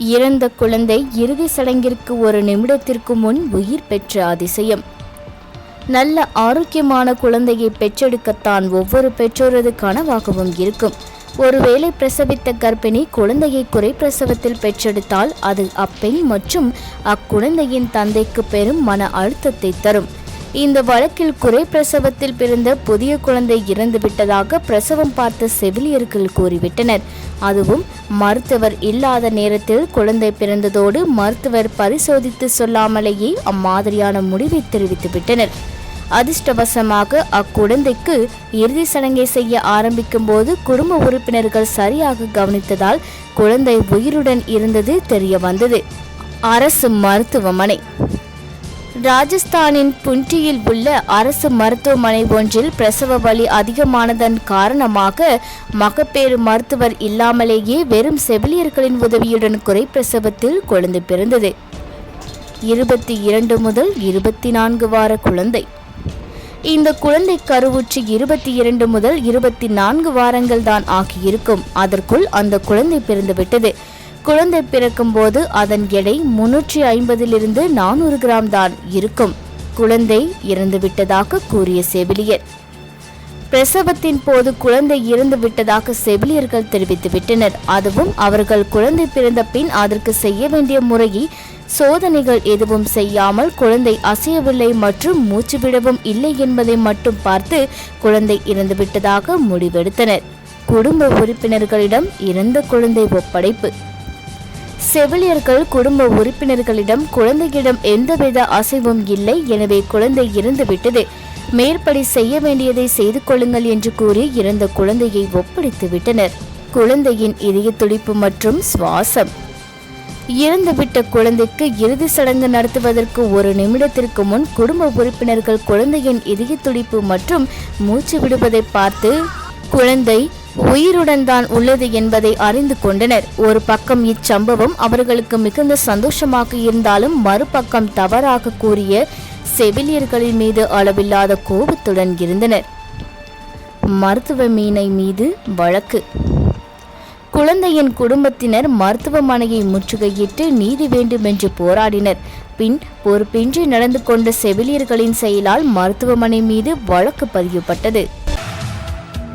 இறந்த குழந்தை இறுதி சடங்கிற்கு ஒரு நிமிடத்திற்கு முன் உயிர் பெற்ற அதிசயம். நல்ல ஆரோக்கியமான குழந்தையை பெற்றெடுக்கத்தான் ஒவ்வொரு பெற்றோரது கனவாகவும் இருக்கும். ஒருவேளை பிரசவித்த கர்ப்பிணி குழந்தையை குறை பிரசவத்தில் பெற்றெடுத்தால் அது அப்பெண் மற்றும் அக்குழந்தையின் தந்தைக்கு பெரும் மன அழுத்தத்தை தரும். இந்த வழக்கில் குறை பிரசவத்தில் பிறந்த புதிய குழந்தை இறந்து விட்டதாக பிரசவம் பார்த்த செவிலியர்கள் கூறிவிட்டனர். அதுவும் மருத்துவர் இல்லாத நேரத்தில் குழந்தை பிறந்ததோடு மருத்துவர் பரிசோதித்து சொல்லாமலேயே அம்மாதிரியான முடிவை தெரிவித்துவிட்டனர். அதிர்ஷ்டவசமாக அக்குழந்தைக்கு இறுதி சடங்கை செய்ய ஆரம்பிக்கும் போது குடும்ப உறுப்பினர்கள் சரியாக கவனித்ததால் குழந்தை உயிருடன் இருந்தது தெரிய வந்தது. அரசு மருத்துவமனை ராஜஸ்தானின் புண்டியில் உள்ள அரசு மருத்துவமனை ஒன்றில் பிரசவ வலி அதிகமானதன் காரணமாக மகப்பேறு மருத்துவர் இல்லாமலேயே வெறும் செவிலியர்களின் உதவியுடன் குறை பிரசவத்தில் குழந்தை பிறந்தது. இருபத்தி இரண்டு முதல் இருபத்தி நான்கு வார குழந்தை. இந்த குழந்தை கருவுற்று இருபத்தி இரண்டு முதல் இருபத்தி நான்கு வாரங்கள் தான் ஆகியிருக்கும். அதற்குள் அந்த குழந்தை பிறந்துவிட்டது. குழந்தை பிறக்கும் போது அதன் எடை முன்னூற்றி ஐம்பதிலிருந்து நானூறு கிராம் தான் இருக்கும். குழந்தை இறந்துவிட்டதாக கூறிய செவிலியர். பிரசவத்தின் போது குழந்தை இறந்து விட்டதாக செவிலியர்கள் தெரிவித்துவிட்டனர் அதுவும் அவர்கள் குழந்தை பிறந்த பின் அதற்கு செய்ய வேண்டிய முறையை சோதனைகள் எதுவும் செய்யாமல் குழந்தை அசையவில்லை மற்றும் மூச்சு விடவும் இல்லை என்பதை மட்டும் பார்த்து குழந்தை இறந்துவிட்டதாக முடிவெடுத்தனர். குடும்ப உறுப்பினர்களிடம் இறந்த குழந்தை ஒப்படைப்பு. செவிலியர்கள் குடும்ப உறுப்பினர்களிடம் குழந்தையிடம் எந்தவித அசைவும் இல்லை. எனவே குழந்தை இறந்துவிட்டது. மேற்படி செய்ய வேண்டியதை செய்து கொள்ளுங்கள் என்று கூறி இறந்த குழந்தையை ஒப்படைத்து விட்டனர். குழந்தையின் இதய துடிப்பு மற்றும் சுவாசம். இறந்துவிட்ட குழந்தைக்கு இறுதி சடங்கு நடத்துவதற்கு ஒரு நிமிடத்திற்கு முன் குடும்ப உறுப்பினர்கள் குழந்தையின் இதய துடிப்பு மற்றும் மூச்சு விடுவதை பார்த்து குழந்தை உயிருடன் தான் உள்ளது என்பதை அறிந்து கொண்டனர். ஒரு பக்கம் இச்சம்பவம் அவர்களுக்கு மிகுந்த சந்தோஷமாக இருந்தாலும் மறுபக்கம் தவறாக கூறிய செவிலியர்களின் மீது அளவில்லாத கோபத்துடன் இருந்தனர். மருத்துவ மீனை மீது வழக்கு. குழந்தையின் குடும்பத்தினர் மருத்துவமனையை முற்றுகையிட்டு நீதி வேண்டும் என்று போராடினர். பின் பொறுப்பின்றி நடந்து கொண்ட செவிலியர்களின் செயலால் மருத்துவமனை மீது வழக்கு பதியப்பட்டது.